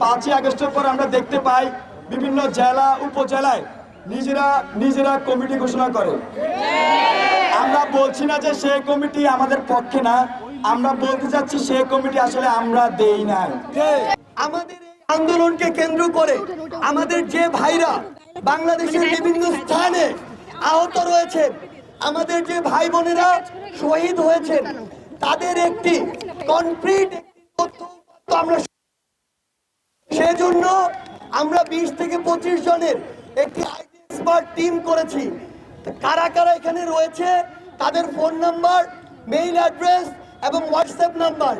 পাঁচই আগস্টের পর আমরা দেখতে পাই বিভিন্ন জেলা, উপজেলায় নিজেরা নিজেরা কমিটি ঘোষণা করে। আমরা বলছি না যে সেই কমিটি আমাদের পক্ষে না, আমরা বলতে চাচ্ছি সেই কমিটি আসলে আমরা দেই নাই। আমাদের আন্দোলনকে কেন্দ্র করে আমাদের যে ভাইরা বাংলাদেশের বিভিন্ন স্থানে আহত রয়েছেন, আমাদের যে ভাই বোনেরা শহীদ হয়েছেন, তাদের একটি কনক্রিট তথ্য আমরা আমরা বিশ থেকে পঁচিশ জনের একটি এক্সপার্ট টিম করেছি। কারা কারা এখানে রয়েছে, তাদের ফোন নাম্বার, মেইল অ্যাড্রেস এবং হোয়াটসঅ্যাপ নাম্বার,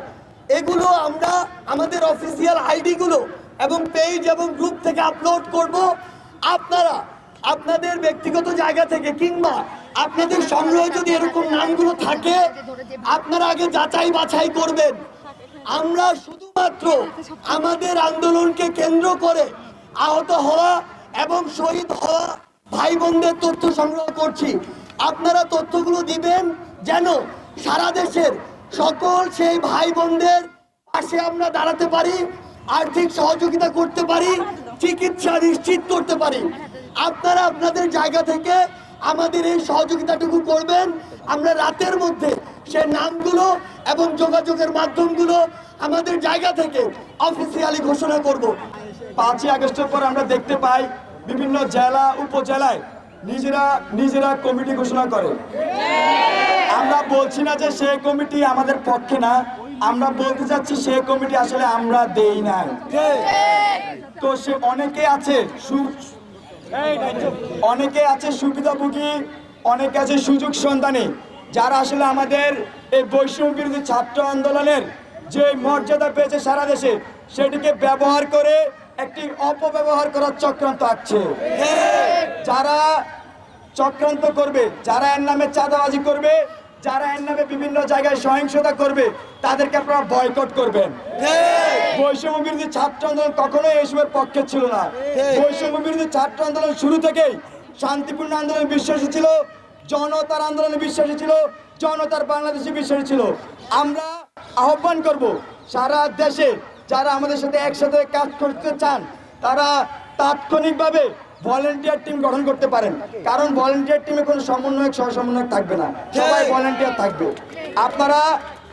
এগুলো আমরা আমাদের অফিসিয়াল আইডিগুলো এবং পেজ এবং গ্রুপ থেকে আপলোড করব। আপনারা আপনাদের ব্যক্তিগত জায়গা থেকে কিংবা আপনাদের সংগ্রহে যদি এরকম নামগুলো থাকে, আপনারা আগে যাচাই বাছাই করবেন। আমরা শুধুমাত্র আমাদের আন্দোলনকে কেন্দ্র করে আহত হওয়া এবং শহীদ হওয়া ভাই বোনদের তথ্য সংগ্রহ করছি। আপনারা তথ্যগুলো দিবেন যেন সারা দেশের সকল সেই ভাই বোনদের পাশে আমরা দাঁড়াতে পারি, আর্থিক সহযোগিতা করতে পারি, চিকিৎসা নিশ্চিত করতে পারি। আপনারা আপনাদের জায়গা থেকে আমাদের এই সহযোগিতাটুকু করবেন। আমরা রাতের মধ্যে সে নামগুলো এবং যোগাযোগের মাধ্যমগুলো আমাদের জায়গা থেকে অফিসিয়ালি ঘোষণা করব। পাঁচই আগস্টের পর আমরা দেখতে পাই বিভিন্ন জেলা, উপজেলায় নিজেরা নিজেরা কমিটি ঘোষণা করে। আমরা বলছি না যে সেই কমিটি আমাদের পক্ষে না, আমরা বলতে চাচ্ছি সেই কমিটি আসলে আমরা দেই নাই। তো সে অনেকে আছে অনেকে আছে সুবিধাভোগী, অনেকে আছে সুযোগ সন্ধানী, যারা আসলে আমাদের এই বৈষম্য বিরোধী ছাত্র আন্দোলনের যে মর্যাদা পেয়েছে সারা দেশে, সেটিকে ব্যবহার করে একটি অপব্যবহার করার চক্রান্ত আছে যারা চক্রান্ত করবে, যারা এর নামে চাঁদাবাজি করবে, যারা এর নামে বিভিন্ন জায়গায় সহিংসতা করবে, তাদেরকে আপনারা বয়কট করবেন। বৈষম্য বিরোধী ছাত্র আন্দোলন কখনোই এইসবের পক্ষে ছিল না। বৈষম্য বিরোধী ছাত্র আন্দোলন শুরু থেকেই শান্তিপূর্ণ আন্দোলনে বিশ্বাসী ছিল, জনতার আন্দোলনে বিশ্বাসী ছিল, জনতার বাংলাদেশে বিশ্বাসী ছিল। আমরা আহ্বান করব, সারা দেশে যারা আমাদের সাথে একসাথে কাজ করতে চান তারা তাৎক্ষণিকভাবে ভলেন্টিয়ার টিম গঠন করতে পারেন। কারণ ভলেন্টিয়ার টিমে কোনো সমন্বয়ক সহ সমন্বয়ক থাকবে না। সবাই ভলেন্টিয়ার থাকবে। আপনারা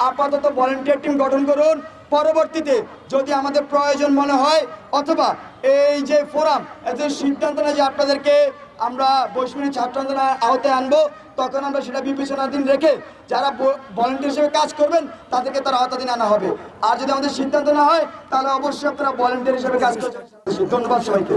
আপাতত ভলেন্টিয়ার টিম গঠন করুন। পরবর্তীতে যদি আমাদের প্রয়োজন মনে হয়, অথবা এই যে ফোরাম এতে সিদ্ধান্ত না যে আপনাদেরকে আমরা বৈষ্ণবী ছাত্র আন্দোলনের আওতায় আনব, তখন আমরা সেটা বিবেচনাধীন রেখে যারা ভলেন্টিয়ার হিসেবে কাজ করবেন, তাদেরকে তার আওতাধীন আনা হবে। আর যদি আমাদের সিদ্ধান্ত না হয়, তাহলে অবশ্যই আপনারা ভলেন্টিয়ার হিসেবে কাজ করবেন। ধন্যবাদ সবাইকে।